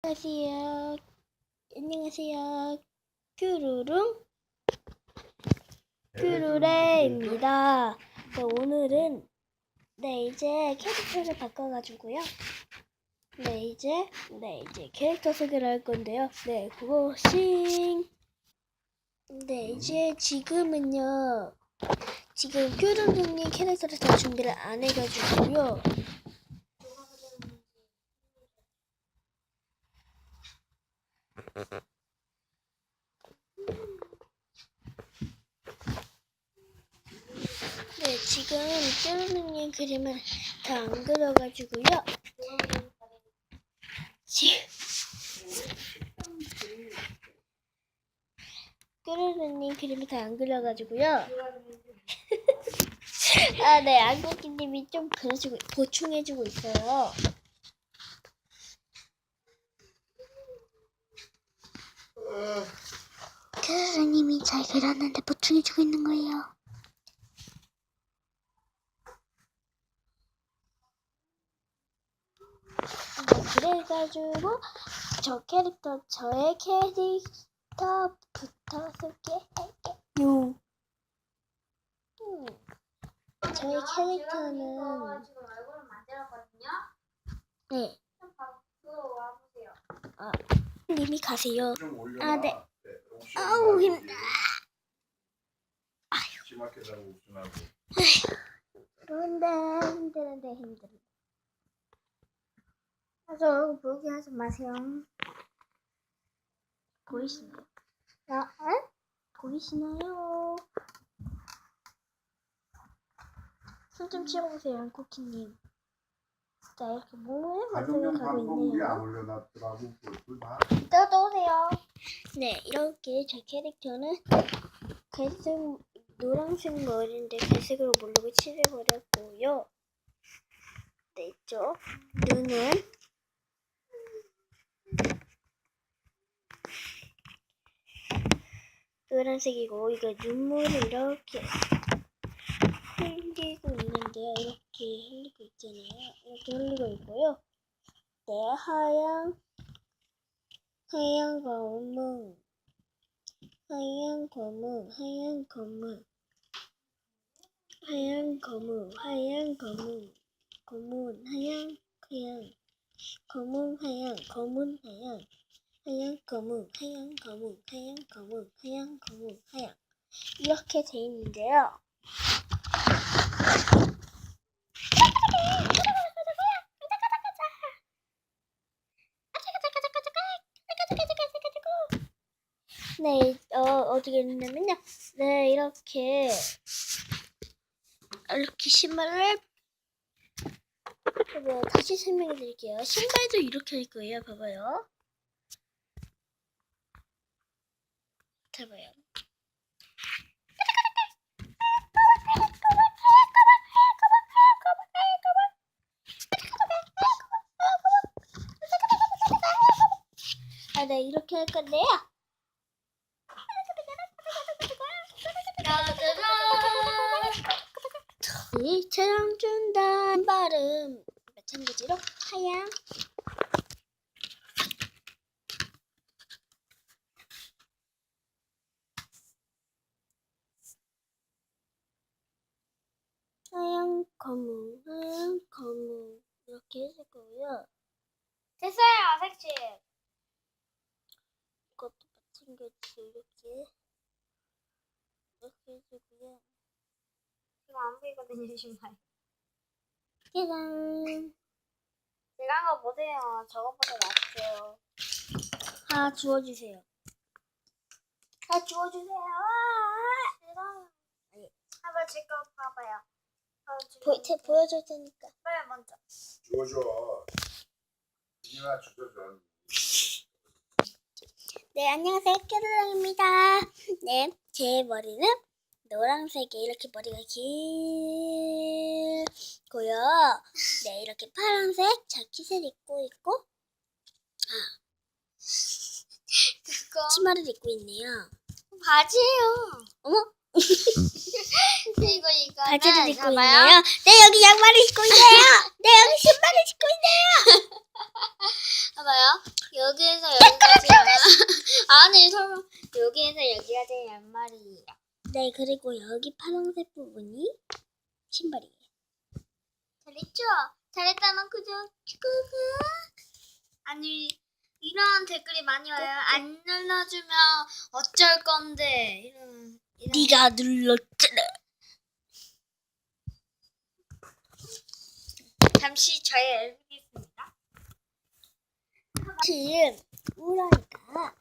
안녕하세요. 안녕하세요. 큐루룽 큐루레입니다. 네, 오늘은 네 이제 캐릭터를 바꿔가지고요. 네 이제 네 이제 캐릭터 소개를 할 건데요. 네 그것이 네 이제 지금은요. 지금 큐루룽님 캐릭터를 다 준비를 안 해가지고요. 네, 지금 쭈루님 그림을 다 안 그려가지고요. 지금 쭈루님 그림을 다 안 그려가지고요. 아, 네, 안고기님이 좀 그려주고 보충해주고 있어요. 쭈루님이 잘 그렸는데 보충해주고 있는 거예요. 네, 그래가지고 저 캐릭터 저의 캐릭터부터 소개할게요. 음, 저의 캐릭터는. 네 와보세요. 님이 가세요. 아, 네. 혹시 아우, 여기 힘- 심하게라고 웃으나고. 그런데 힘드는데 힘들어. 저 얼굴 보게 하지 마세요. 보이시나요? 아, 에? 보이시나요? 손 좀 치워보세요, 쿠키님. 자, 이렇게 만들어 가족용 가고 있네요. 올려놨더라고. 그걸 봐. 이따 오세요. 네, 이렇게 제 캐릭터는 갈색, 노란색 머리인데 갈색으로 모르고 칠해버렸고요. 네, 있죠. 눈은 노란색이고 이거 눈물을 이렇게 흘리고 있는데요. 이렇게 흘리고 있잖아요. 이렇게 흘리고 있고요. 네, 하얀 하얀 검은 하얀 검은 하얀 검은 하얀 검은 하얀 검은 검은 하얀 하얀 검은 하얀 검은 하얀 하얀 검은 하얀 검은 하얀 검은 하얀 검은 하얀 이렇게 돼 있는데요. 네, 어, 어떻게 했냐면요. 네, 이렇게, 이렇게 신발을, 봐봐요. 다시 설명해 드릴게요. 신발도 이렇게 할 거예요. 봐봐요. 봐봐요. 아, 네, 이렇게 할 건데요. 이 촬영 준다. 신발은 마찬가지로 하얀. 하얀 검은, 하얀 검은 이렇게 해줄 거고요. 됐어요, 색칠. 이것도 마찬가지로 이렇게 이렇게 해주고요. 지금 안 보이거든요, 신발. 짜잔. 제가 한거 보세요. 저거보다 낫죠. 다 주워주세요. 다 주워주세요. 아! 싫어요. 한번 제거 봐봐요. 보, 제 보여줄 테니까. 빨리 먼저. 주워줘. 이나 주워줘. 네, 안녕하세요. 깨르랑입니다. 네, 제 머리는 노란색에 이렇게 머리가 길고요. 네, 이렇게 파란색 자켓을 입고 있고, 아, 그거 치마를 입고 있네요. 바지예요. 어머, 그리고 이거는 바지를 입고. 있네요. 네, 여기 양말을 신고 있네요. 네, 여기 신발을 신고 있네요. 봐봐요. 여기에서 여기까지 아니 설마 여기에서 여기까지 양말이에요. 네 그리고 여기 파란색 부분이 신발이에요. 잘했죠? 잘했다는 그죠? 큐쿠쿠. 아니 이런 댓글이 많이 와요. 안 눌러주면 어쩔 건데 이런. 이런. 네가 눌렀잖아. 잠시 저희 앨범이겠습니다. 지금 우라니까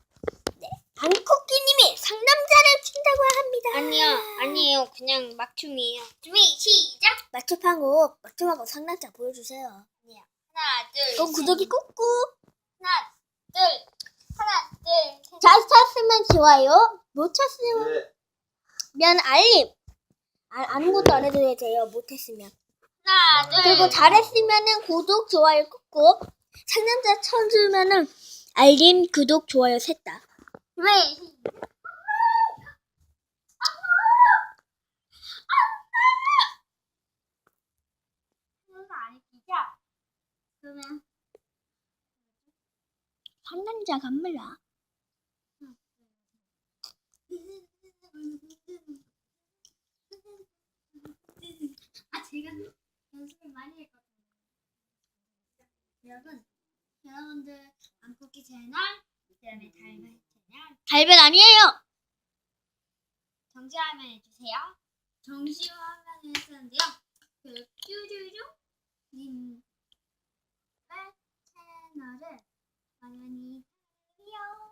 네 방코끼님이 상남자를 춘다고 합니다. 아니요, 아니에요. 그냥 막춤이에요. 준비 시작. 막춤하고 막춤하고 상남자 보여주세요. 아니요. 하나, 둘. 그럼 구독이 꾹꾹. 하나, 둘, 하나, 둘. 셋. 잘 쳤으면 좋아요. 못 쳤으면 네. 알림. 아, 아무것도 안 해도 돼요. 못했으면. 하나, 둘. 그리고 잘했으면은 구독, 좋아요 꾹꾹. 상남자 쳐주면은 알림, 구독, 좋아요 셋 다. 왜? 안 끼죠? 그러면 상남자가 몰라. 아 제가 연습을 많이 했거든요. 여러분, 여러분들 안뽑기 채널, 그다음에 달걀 채널 달변 아니에요. 정지 화면 해주세요. 정지화면 했었는데요. 그 쭈쭈쭈 님 채널을 당연히 달려